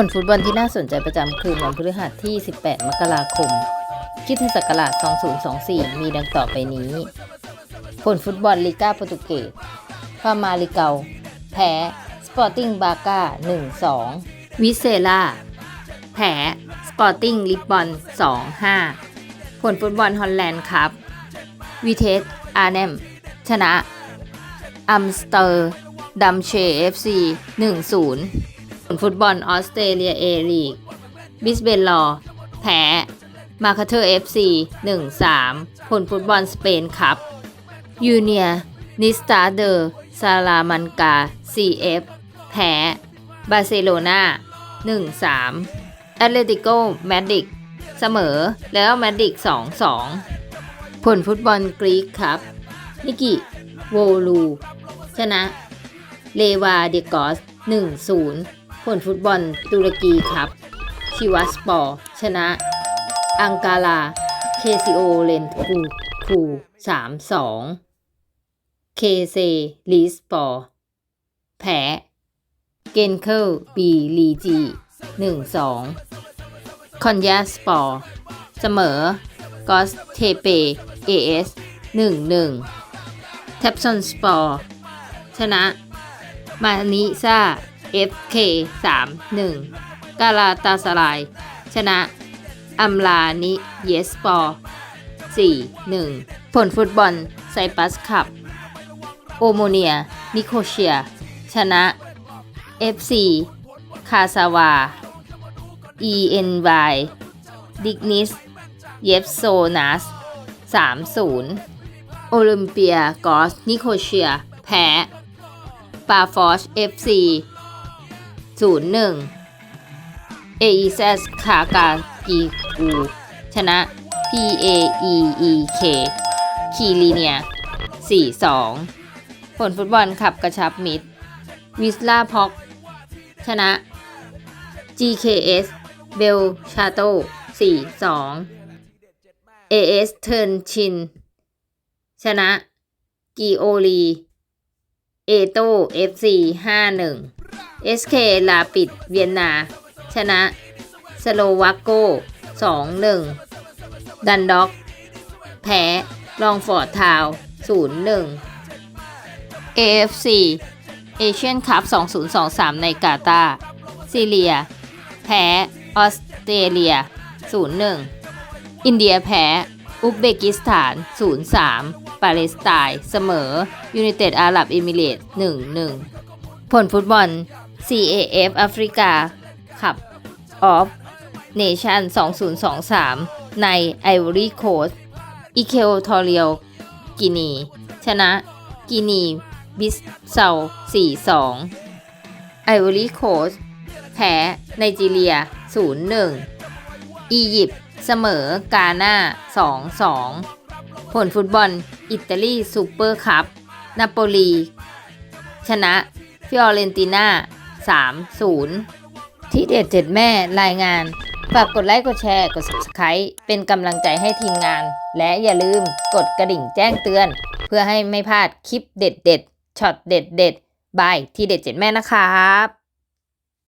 ผลฟุตบอลที่น่าสนใจประจำคืนวันพฤหัสที่ 18 มกราคมคิดศักราช 2024 มีดังต่อไปนี้ ผลฟุตบอลลีกาโปรตุเกสฟามาลิเกา แพ้ สปอร์ติ้งบากา1-2 วิเซล่า แพ้ สปอร์ติ้งลิบบอน 2-5 ผลฟุตบอลฮอลแลนด์ครับวิเทสอาร์เนม ชนะ อัมสเตอร์ดัมเชเอฟซี1-0 ผลฟุตบอลออสเตรเลียเอลีกบิสเบนลอ แพ้มาคาเทอร์เอฟซี1-3ผลฟุตบอลสเปนครับยูเนียนิสตาเดอร์ซาลามันกา CF แพ้บาร์เซโลนา1-3แอตเลติโกแมดริกเสมอแล้วแมดริก2-2ผลฟุตบอลกรีกครับนิกิโวลู ชนะ เลวาเดกอส1-0 ผลฟุตบอลตุรกีครับชิวัสปอร์ชนะ อังการา เคซิโอเลนคูคู3-2เคเซลีสปอร์แพ้เกนเคิลบีลีจี1-2คอนยาสปอร์เสมอกอสเทเปเอเอส1-1แทปซอนสปอร์ชนะ มานิซา FK 3 1 กาลาตาสลาย ชนะอัมลานิเยสปอร์4 1 ผลฟุตบอลไซปัสคับโอโมเนีย นิโคเชีย ชนะ FC คาซาวา ENY ดิกนิส เยฟโซนัส3-0 โอลิมเปียกอส นิโคเชีย แพ้ปาฟอช FC 0-1เอเซสคากากีกูชนะ PAEEK คีลีเนีย 4-2 ผลฟุตบอลขับกระชับมิตรวิสลาพ็อก ชนะ GKS เบลชาโต4-2 AS เทิร์นชิน ชนะ กีโอลี เอโต FC 5-1 SK ลาปิดเวียนนา ชนะสโลวักโก2-1 ดันด็อก แพ้ลองฟอร์ดทาว0-1 AFC เอเชียนคัพ2023 ในกาตาร์ซีเรีย แพ้ออสเตรเลีย 0-1 อินเดียแพ้ อุซเบกิสถาน 0-3 ปาเลสไตน์เสมอยู i นเต็ดอาหรับเอมิเรตส์1-1 ผลฟุตบอล CAF แอฟริกาขับออฟเนชั่น2023 ในไอวอรี่โคสอิเคโอทอเรียลกินี ชนะ กินี บิสเซา4-2 ไอวอรี่โคสแพ้ไนจีเรีย 0-1 อียิปต์เสมอกาหน้า 2-2 ผลฟุตบอล อิตาลีซูเปอร์คัพ นาโปลี ชนะ ฟิออเรนติน่า 3-0 ที่เด็ดเจ็ดแม่รายงาน ฝากกดไลค์ กดแชร์ กด Subscribe เป็นกำลังใจให้ทีมงาน และอย่าลืมกดกระดิ่งแจ้งเตือน เพื่อให้ไม่พลาดคลิปเด็ดเด็ดช็อตเด็ดเด็ดบายที่เด็ดเจ็ดแม่นะครับ